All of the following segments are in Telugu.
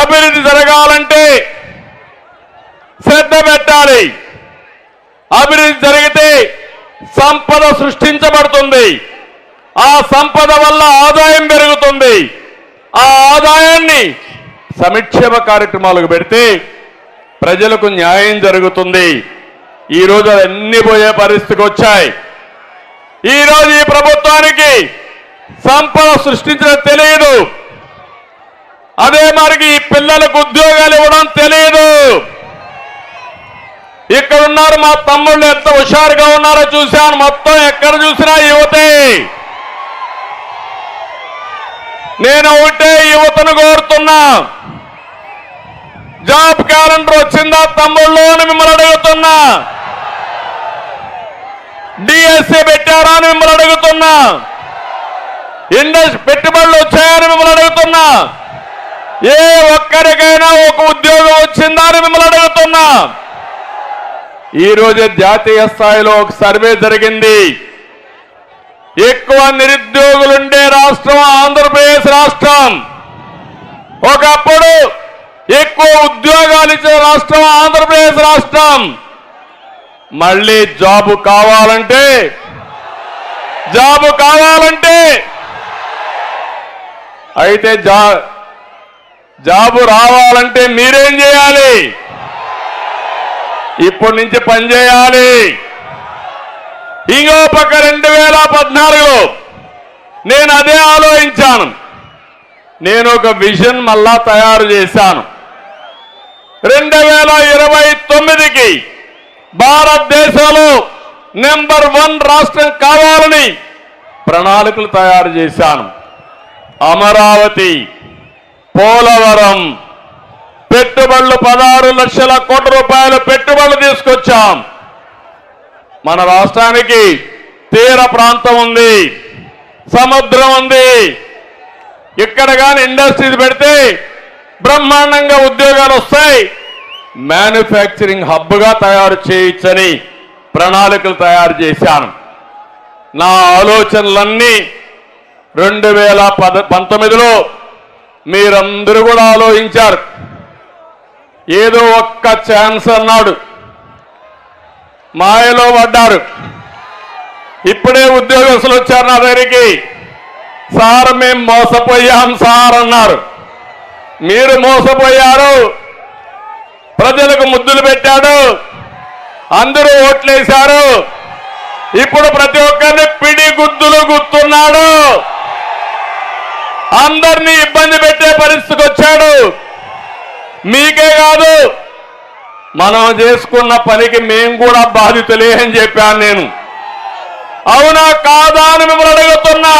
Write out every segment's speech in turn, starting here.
అభివృద్ధి జరగాలంటే శ్రద్ధ పెట్టాలి. అభివృద్ధి జరిగితే సంపద సృష్టించబడుతుంది. ఆ సంపద వల్ల ఆదాయం పెరుగుతుంది. ఆ ఆదాయాన్ని సమిక్షేమ కార్యక్రమాలకు పెడితే ప్రజలకు న్యాయం జరుగుతుంది. ఈ రోజు అన్ని పోయే పరిస్థితికి వచ్చాయి. ఈ రోజు ఈ ప్రభుత్వానికి సంపద సృష్టించడం తెలియదు. అదే మరికి ఈ పిల్లలకు ఉద్యోగాలు ఇవ్వడం తెలియదు ఇక్కడ ఉన్నారు మా తమ్ముళ్ళు ఎంత హుషారుగా ఉన్నారో చూశాను. మొత్తం ఎక్కడ చూసినా యువతే. నేను ఒకటే యువతను కోరుతున్నా. జాబ్ క్యాలెండర్ వచ్చిందా తమ్ముళ్ళు అని మిమ్మల్ని అడుగుతున్నా. డిఎస్సి పెట్టారా అని మిమ్మల్ని అడుగుతున్నా. ఇండస్ పెట్టుబడులు వచ్చాయని మిమ్మల్ని అడుగుతున్నా. ఏ ఒక్కరికైనా ఒక ఉద్యోగం వచ్చిందా అని మిమ్మల్ని అడుగుతున్నా. ఈరోజు జాతీయ స్థాయిలో ఒక సర్వే జరిగింది. ఎక్కువ నిరుద్యోగులుండే రాష్ట్రం ఆంధ్రప్రదేశ్ రాష్ట్రం. ఒకప్పుడు ఎక్కువ ఉద్యోగాలు ఇచ్చే రాష్ట్రం ఆంధ్రప్రదేశ్ రాష్ట్రం. మళ్ళీ జాబు కావాలంటే జాబు కావాలంటే. అయితే జా జాబు రావాలంటే మీరేం చేయాలి? ఇప్పటి నుంచి పనిచేయాలి ఇంకో పక్క రెండు వేల పద్నాలుగులో నేను అదే ఆలోచించాను. నేను ఒక విజన్ మళ్ళా తయారు చేశాను. రెండు వేల ఇరవై తొమ్మిదికి భారతదేశంలో నెంబర్ వన్ రాష్ట్రం కావాలని ప్రణాళికలు తయారు చేశాను. అమరావతి పోలవరం పెట్టుబడులు పదహారు లక్షల కోట్ల రూపాయల పెట్టుబడులు తీసుకొచ్చాం. మన రాష్ట్రానికి తీర ప్రాంతం ఉంది సముద్రం ఉంది. ఇక్కడ కానీ ఇండస్ట్రీస్ పెడితే బ్రహ్మాండంగా ఉద్యోగాలు వస్తాయి. మ్యానుఫ్యాక్చరింగ్ హబ్గా తయారు చేయొచ్చని ప్రణాళికలు తయారు చేశాను. నా ఆలోచనలన్నీ రెండు వేల పద పంతొమ్మిదిలో మీరందరూ కూడా ఆలోచించారు. ఏదో ఒక్క ఛాన్స్ అన్నాడు. మాయలో పడ్డారు. ఇప్పుడే ఉద్యోగస్తులు వచ్చారు నా దగ్గరికి. సార్ మేం మోసపోయాం సార్ అన్నారు. మీరు మోసపోయారు. ప్రజలకు ముద్దులు పెట్టాడు. అందరూ ఓట్లేశారు. ఇప్పుడు ప్రతి ఒక్కరిని పిడి గుద్దులు గుర్తున్నాడు. అందరినీ ఇబ్బంది పెట్టే పరిస్థితికి వచ్చాడు. మీకే కాదు మనం చేసుకున్న పనికి మేము కూడా బాధితులే అని చెప్పాను నేను. అవునా కాదా అని మిమ్మల్ని అడుగుతున్నా.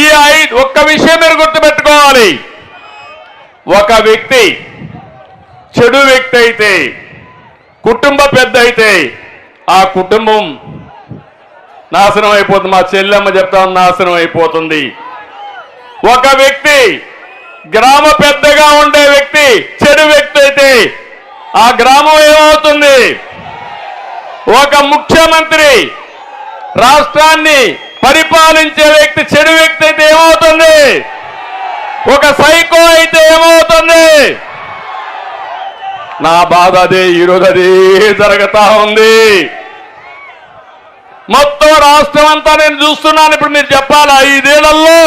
ఈ ఐ ఒక్క విషయం మీరు గుర్తుపెట్టుకోవాలి. ఒక వ్యక్తి చెడు వ్యక్తి అయితే కుటుంబ పెద్ద అయితే ఆ కుటుంబం నాశనం అయిపోతుంది. మా చెల్లెమ్మ చెప్తా నాశనం అయిపోతుంది. ఒక వ్యక్తి గ్రామ పెద్దగా ఉండే వ్యక్తి చెడు వ్యక్తి అయితే ఆ గ్రామం ఏమవుతుంది? ఒక ముఖ్యమంత్రి రాష్ట్రాన్ని పరిపాలించే వ్యక్తి చెడు వ్యక్తి అయితే ఏమవుతుంది? ఒక సైకో అయితే ఏమవుతుంది? నా బాధ అదే ఈరోజు అదే జరుగుతా ఉంది. మొత్తం రాష్ట్రం అంతా నేను చూస్తున్నాను. ఇప్పుడు మీరు చెప్పాలి? ఐదేళ్ళలో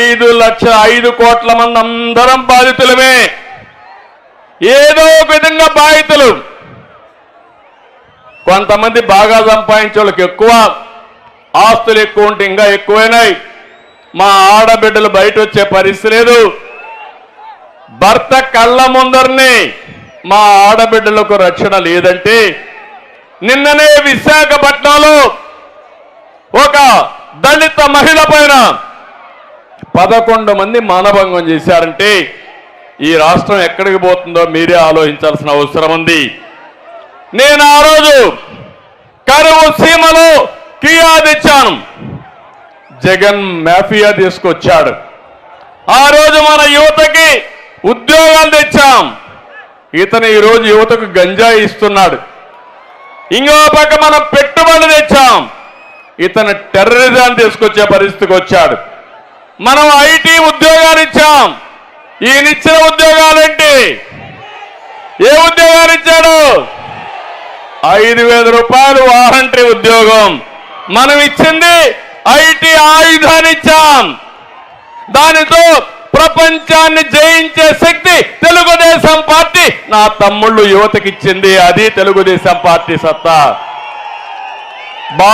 ఐదు లక్ష ఐదు కోట్ల మంది అందరం బాధితులమే. ఏదో ఒక విధంగా బాధితులు. కొంతమంది బాగా సంపాదించే వాళ్ళకి ఎక్కువ. ఆస్తులు ఎక్కువ ఉంటే ఇంకా ఎక్కువైనాయి. మా ఆడబిడ్డలు బయట వచ్చే పరిస్థితి లేదు. భర్త కళ్ళ ముందరిని మా ఆడబిడ్డలకు రక్షణ లేదంటే నిన్ననే విశాఖపట్నంలో ఒక దళిత మహిళ పైన పదకొండు మంది మానభంగం చేశారంటే ఈ రాష్ట్రం ఎక్కడికి పోతుందో మీరే ఆలోచించాల్సిన అవసరం ఉంది. నేను ఆ రోజు కరువు సీమలో కియా తెచ్చాను. జగన్ మాఫియా తీసుకొచ్చాడు. ఆ రోజు మన యువతకి ఉద్యోగాలు తెచ్చాం. ఇతను ఈరోజు యువతకు గంజాయి ఇస్తున్నాడు. ఇంకో పక్క మనం పెట్టుబడులు తెచ్చాం. ఇతను టెర్రరిజాన్ని తీసుకొచ్చే పరిస్థితికి వచ్చాడు. మనం ఐటీ ఉద్యోగాలు ఇచ్చాం. ఈయనిచ్చిన ఉద్యోగాలేంటి ఏ ఉద్యోగాలు ఇచ్చాడు? ఐదు వేల రూపాయలు వారంటరీ ఉద్యోగం. మనం ఇచ్చింది ఐటీ ఆయుధాన్ని ఇచ్చాం. దానితో ప్రపంచాన్ని జయించే శక్తి తెలుగుదేశం పార్టీ. నా తమ్ముళ్ళు యువతకిచ్చింది అది తెలుగుదేశం పార్టీ సత్తా.